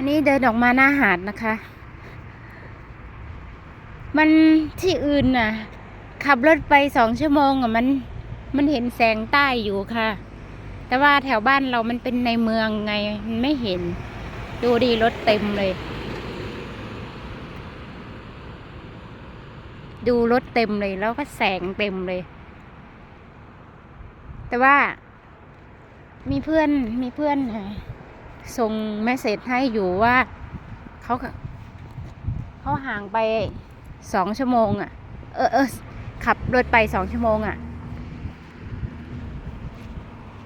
อันนี้เดินออกมาหน้าหาดนะคะ มันที่อื่นน่ะ ขับรถไปสองชั่วโมงอะมันมันเห็นแสงใต้อยู่ค่ะ แต่ว่าแถวบ้านเรามันเป็นในเมืองไงมันไม่เห็น ดูดีรถเต็มเลย ดูรถเต็มเลยแล้วก็แสงเต็มเลย แต่ว่า มีเพื่อนมีเพื่อนค่ะ ส่งเมสเซจให้อยู่ว่าเขาเขาห่างไปสองชั่วโมงอะ เออเออขับรถไปสองชั่วโมงอะ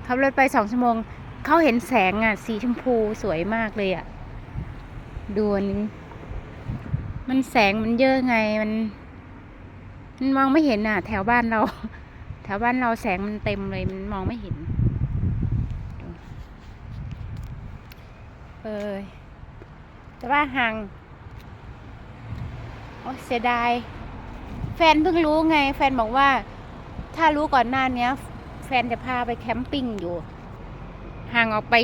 ขับรถไปสองชั่วโมง เขาเห็นแสงอะ สีชมพูสวยมากเลยอะดูนนี้มันแสงมันเยอะไงมันมันมองไม่เห็นอะ แถวบ้านเรา แถวบ้านเราแสงมันเต็มเลยมันมองไม่เห็น เออแต่ว่าห่างโอ้เสียดาย แฟนเพิ่งรู้ไง แฟนบอกว่า ถ้ารู้ก่อนหน้านี้แฟนจะพาไปแคมปิ้งอยู่ ห่างออกไป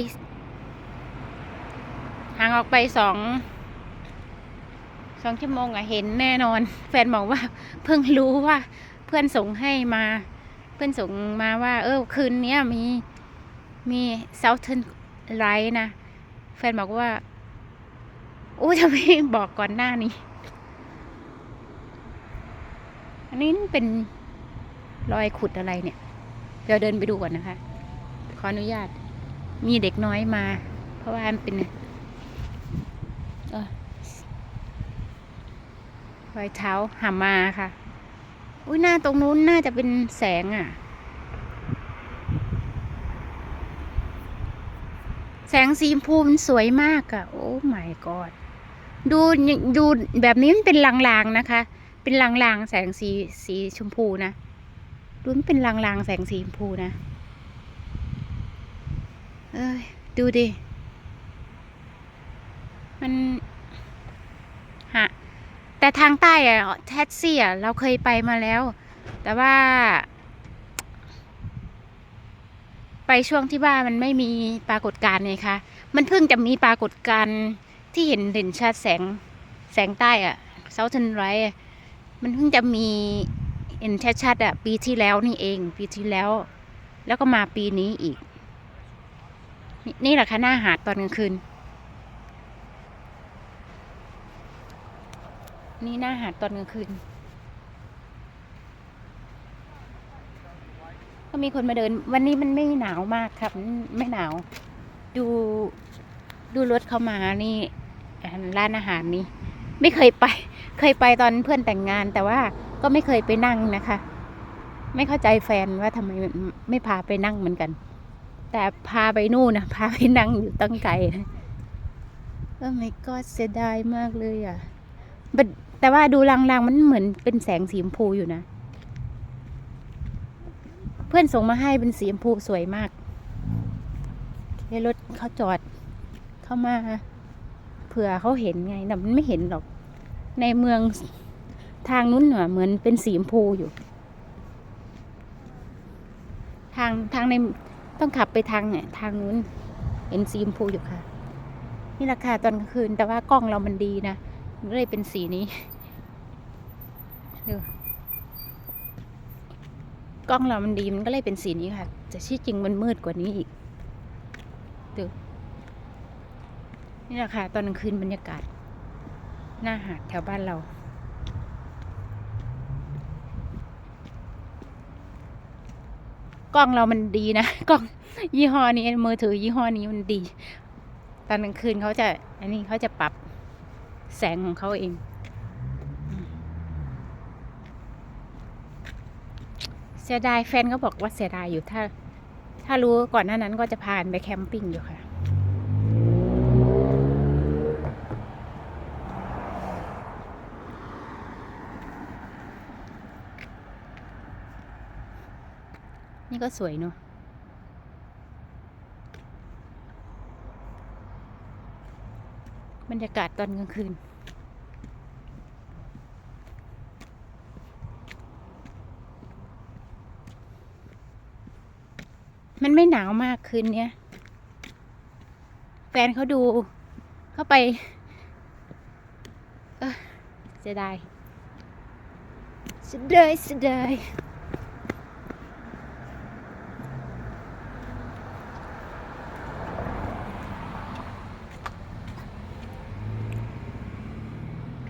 ห่างออกไปสองสองชั่วโมงอะเห็นแน่นอน แฟนบอกว่าเพิ่งรู้ว่า เพื่อนส่งให้มา เพื่อนส่งมาว่า เออคืนนี้มีมี Southern Light นะ แฟนบอกว่าอู้ทำไมบอกก่อนหน้านี้ อันนี้เป็นรอยขุดอะไรเนี่ย เดี๋ยวเดินไปดูก่อนนะคะ ขออนุญาต มีเด็กน้อยมา เพราะว่ามันเป็นรอยเท้าหามาค่ะ อุ้ยหน้าตรงนู้นน่าจะเป็นแสงอะ แสงสีชมพูมันสวยมากอะโอ้ my god ดูดูแบบนี้มันเป็นลางๆนะคะ เป็นลางๆแสงสีสีชมพูนะดูมันเป็นลางๆแสงสีชมพูนะ เอ้ยดูดิ มันฮะแต่ทางใต้อะแท็กซี่อะเราเคยไปมาแล้ว แต่ว่า ไปช่วงที่ว่ามันไม่มีปรากฏการณ์ไงคะ มันเพิ่งจะมีปรากฏการณ์ที่เห็นเด่นชัดแสงแสงใต้อะเซาท์เทนไรมันเพิ่งจะมีเห็นชัดๆอะปีที่แล้วนี่เอง ปีที่แล้ว แล้วก็มาปีนี้อีกนนี่แหละค่ะหน้าหาดตอนกลางคืน นี่หน้าหาดตอนกลางคืน ก็มีคนมาเดิน วันนี้มันไม่หนาวมากครับไม่หนาว ดูดูรถเข้ามานี่ร้านอาหารนี้ ไม่เคยไป เคยไปตอนเพื่อนแต่งงาน แต่ว่าก็ไม่เคยไปนั่งนะคะ ไม่เข้าใจแฟนว่าทำไมไม่พาไปนั่งเหมือนกัน แต่พาไปนู่นนะพาไปนั่งอยู่ตั้งไกลก็ไม่ก็เสียดายมากเลยอะแต่ว่าดูลางๆมันเหมือนเป็นแสงสีชมพูอยู่นะ เพื่อนส่งมาให้เป็นสีชมพูสวยมากในรถเขาจอดเข้ามาเผื่อเขาเห็นไงแต่มันไม่เห็นหรอก ในเมืองทางนู้นน่ะเหมือนเป็นสีชมพูอยู่ ทางทางในต้องขับไปทางเนี่ยทางนู้นเห็นสีชมพูอยู่ค่ะ นี่ราคาตอนกลางคืน แต่ว่ากล้องเรามันดีนะเลยเป็นสีนี้ดู กล้องเรามันดีมันก็เลยเป็นสีนี้ค่ะ แต่ที่จริงมันมืดกว่านี้อีกดูนี่แหละค่ะ ตอนกลางคืนบรรยากาศ หน้าหาดแถวบ้านเรา กล้องเรามันดีนะ กล้องยี่ห้อนี้มือถือยี่ห้อนี้มันดี ตอนกลางคืนเขาจะ อันนี้เขาจะปรับแสงของเขาเองอืมเสียดายแฟนก็บอกว่าเสียดายอยู่ถ้า ถ้ารู้ก่อนหน้านั้นก็จะพานไปแคมปิ้งอยู่ค่ะนี่ก็สวยเนอะบรรยากาศตอนกลางคืน มันไม่หนาวมากคืนเนี้ย แฟนเขาดูเขาเข้าไป เออเสียดายเสียดายเสียดาย